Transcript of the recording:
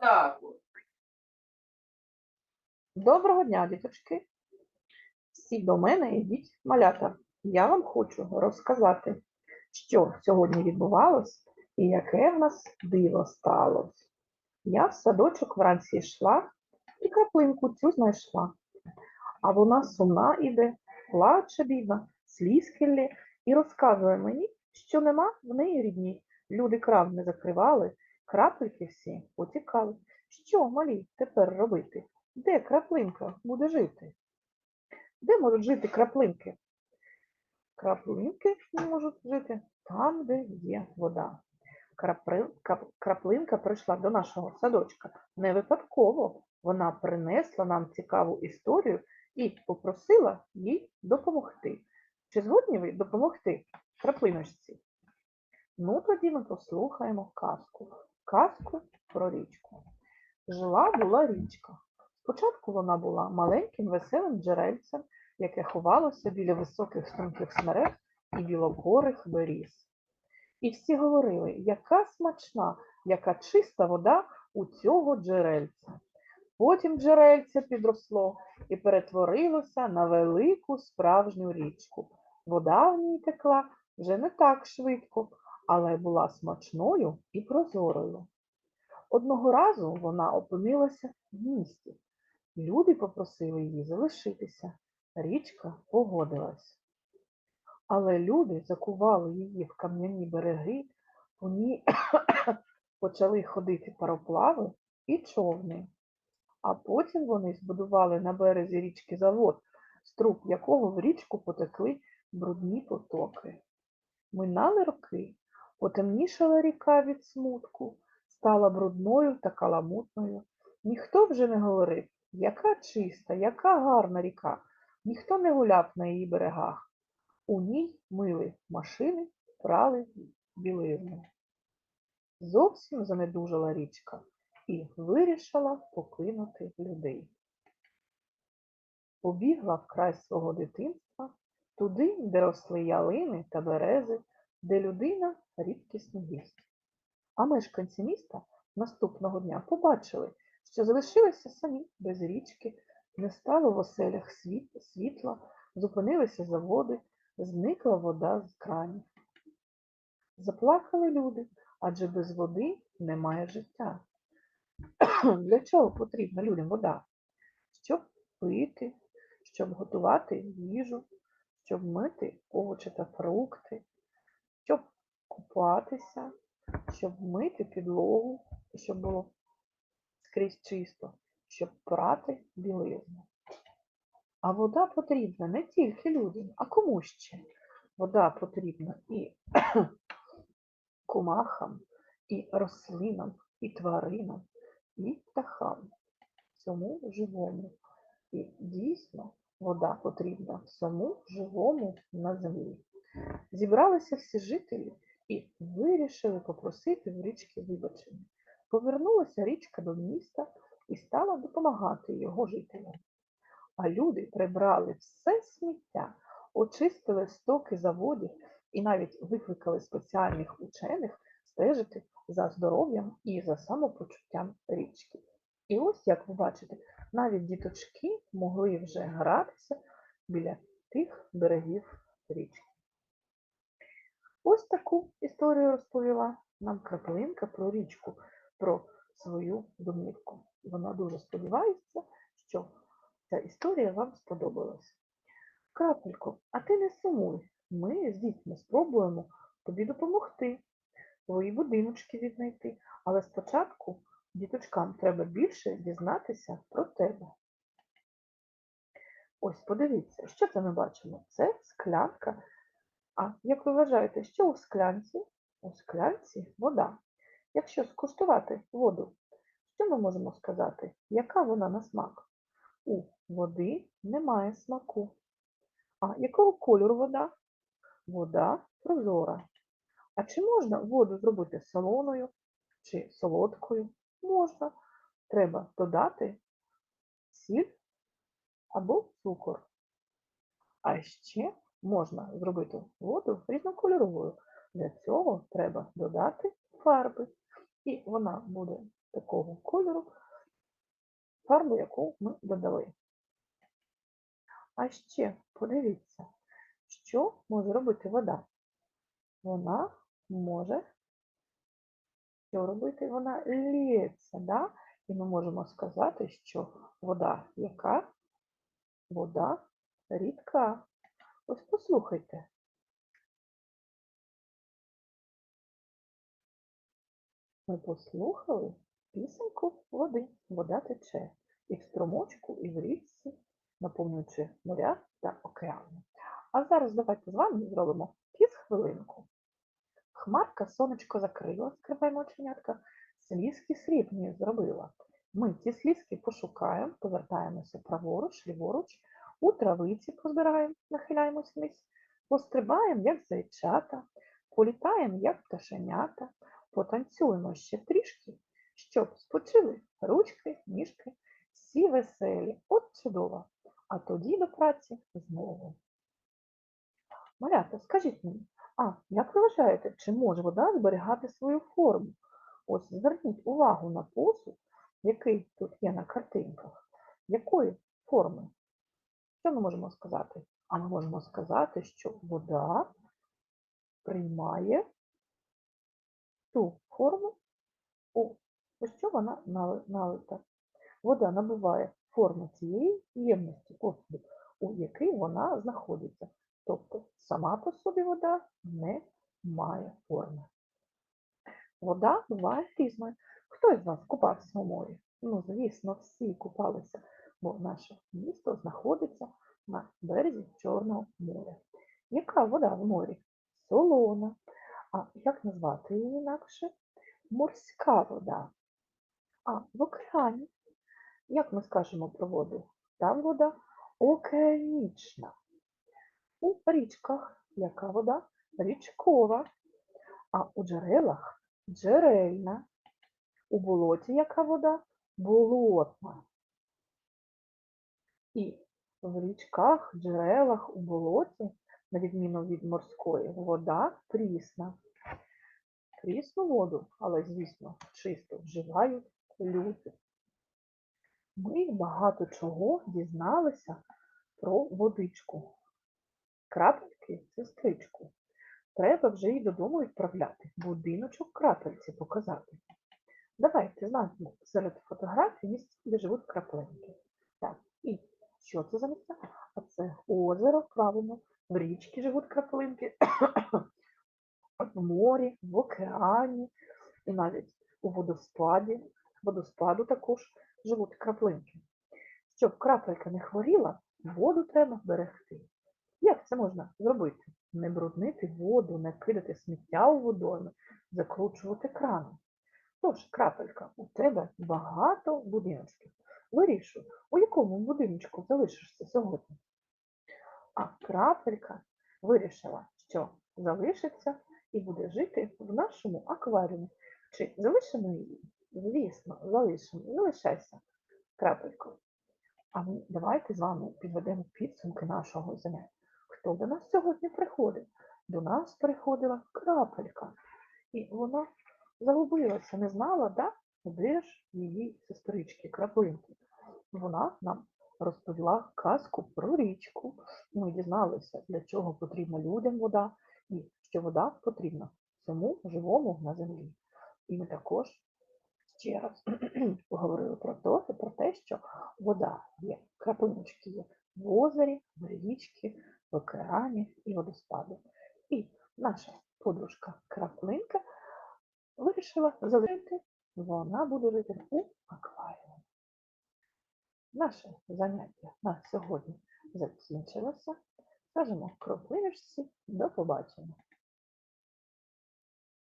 Так. Доброго дня, діточки. Всі до мене йдіть малята. Я вам хочу розказати, що сьогодні відбувалось і яке в нас диво сталося. Я в садочок вранці йшла і краплинку цю знайшла. А вона сумна іде, плаче бідна, сліз кіллє і розказує мені, що нема в неї рідні. Люди крав не закривали, крапельки всі потікали. Що, малі, тепер робити? Де краплинка буде жити? Де можуть жити краплинки? Краплинки можуть жити там, де є вода. Краплинка прийшла до нашого садочка не випадково. Вона принесла нам цікаву історію і попросила їй допомогти. Чи згодні ви допомогти краплиночці? Ну, тоді ми послухаємо казку. Казку про річку. Жила була річка. Спочатку вона була маленьким веселим джерельцем, яке ховалося біля високих струнких смерек і білокорих беріз. І всі говорили, яка смачна, яка чиста вода у цього джерельця. Потім джерельце підросло і перетворилося на велику справжню річку. Вода в ній текла вже не так швидко, але була смачною і прозорою. Одного разу вона опинилася в місті. Люди попросили її залишитися. Річка погодилась. Але люди закували її в кам'яні береги, по ній почали ходити пароплави і човни. А потім вони збудували на березі річки завод, з труб якого в річку потекли брудні потоки. Минали роки, потемнішала ріка від смутку, стала брудною та каламутною. Ніхто вже не говорив, яка чиста, яка гарна ріка, ніхто не гуляв на її берегах. У ній мили машини, прали білизну. Зовсім занедужала річка і вирішила покинути людей. Побігла в край свого дитинства, туди, де росли ялини та берези, де людина рідкісний гість. А мешканці міста наступного дня побачили, що залишилися самі без річки, не стало в оселях світ, світла, зупинилися заводи, зникла вода з кранів. Заплакали люди, адже без води немає життя. Для чого потрібна людям вода? Щоб пити, щоб готувати їжу, щоб мити овочі та фрукти, купатися, щоб мити підлогу, щоб було скрізь чисто, щоб прати білизну. А вода потрібна не тільки людям, а кому ще? Вода потрібна і комахам, і рослинам, і тваринам, і птахам, всьому живому. І дійсно вода потрібна всьому живому на землі. Зібралися всі жителі і вирішили попросити в річки вибачення. Повернулася річка до міста і стала допомагати його жителям. А люди прибрали все сміття, очистили стоки заводів і навіть викликали спеціальних учених стежити за здоров'ям і за самопочуттям річки. І ось, як ви бачите, навіть діточки могли вже гратися біля тих берегів річки. Ось таку історію розповіла нам краплинка про річку, про свою домівку. Вона дуже сподівається, що ця історія вам сподобалась. Крапелько, а ти не сумуй. Ми з дітьми спробуємо тобі допомогти, твої будиночки віднайти, але спочатку діточкам треба більше дізнатися про тебе. Ось подивіться, що це ми бачимо? Це склянка. А як ви вважаєте, що у склянці? У склянці вода. Якщо скуштувати воду, що ми можемо сказати? Яка вона на смак? У води немає смаку. А якого кольору вода? Вода прозора. А чи можна воду зробити солоною чи солодкою? Можна. Треба додати сіль або цукор. А ще можна зробити воду різнокольоровою. Для цього треба додати фарби. І вона буде такого кольору фарбу, яку ми додали. А ще подивіться, що може робити вода. Вона може що робити? Вона лється, да? І ми можемо сказати, що вода яка? Вода рідка. Ось послухайте. Ми послухали пісеньку води. Вода тече і в струмочку, і в річці, наповнюючи моря та океани. А зараз давайте з вами зробимо хвилинку. Хмарка сонечко закрила, скриваємо оченятка, слізки срібні зробила. Ми ці слізки пошукаємо, повертаємося праворуч, ліворуч, у травиці позбираємо, нахиляємось вниз, пострибаємо, як зайчата, політаємо, як пташенята, потанцюємо ще трішки, щоб спочили ручки, ніжки, всі веселі, от чудово, а тоді до праці знову. Малята, скажіть мені, а як ви вважаєте, чи може вода зберігати свою форму? Ось зверніть увагу на посуд, який тут є на картинках. Якої форми? Що ми можемо сказати? А ми можемо сказати, що вода приймає ту форму, у що вона налита. Вода набуває форму цієї ємності посуду, у якій вона знаходиться. Тобто сама по собі вода не має форми. Вода буває різною. Хто із вас купався у морі? Ну, звісно, всі купалися, бо наше місто знаходиться на березі Чорного моря. Яка вода в морі? Солона. А як назвати її інакше? Морська вода. А в океані, як ми скажемо про воду? Там вода океанічна. У річках яка вода? Річкова, а у джерелах джерельна. У болоті яка вода? Болотна. І в річках, джерелах, у болоті, на відміну від морської, вода прісна. Прісну воду, але, звісно, чисто вживають люди. Ми багато чого дізналися про водичку. Крапельки сестричку. Треба вже й додому відправляти, будиночок крапельці показати. Давайте знайдемо серед фотографій місця, де живуть краплинки. Так, і що це за місця? А це озеро, правильно, в річці живуть краплинки, в морі, в океані і навіть у водоспаді. Водоспаду також живуть краплинки. Щоб крапелька не хворіла, воду треба берегти. Як це можна зробити? Не бруднити воду, не кидати сміття у водойми, закручувати крани. Тож, крапелька, у тебе багато будиночків. Вирішуй, у якому будиночку залишишся сьогодні. А крапелька вирішила, що залишиться і буде жити в нашому акваріумі. Чи залишимо її? Звісно, залишимо. Залишайся, крапелько. А ми давайте з вами підведемо підсумки нашого заняття. Хто до нас сьогодні приходить? До нас приходила крапелька. І вона загубилася, не знала, да? Де ж її сестрички, краплинки. Вона нам розповіла казку про річку. Ми дізналися, для чого потрібна людям вода, і що вода потрібна всьому живому на землі. І ми також ще раз поговорили про те, про те, що вода є, краплиночки є в озері, в річці, в океані і водоспаду. І наша подружка краплинка вирішила залишити, вона буде жити у акваріумі. Наше заняття на сьогодні закінчилося. Скажемо кропливішці, до побачення.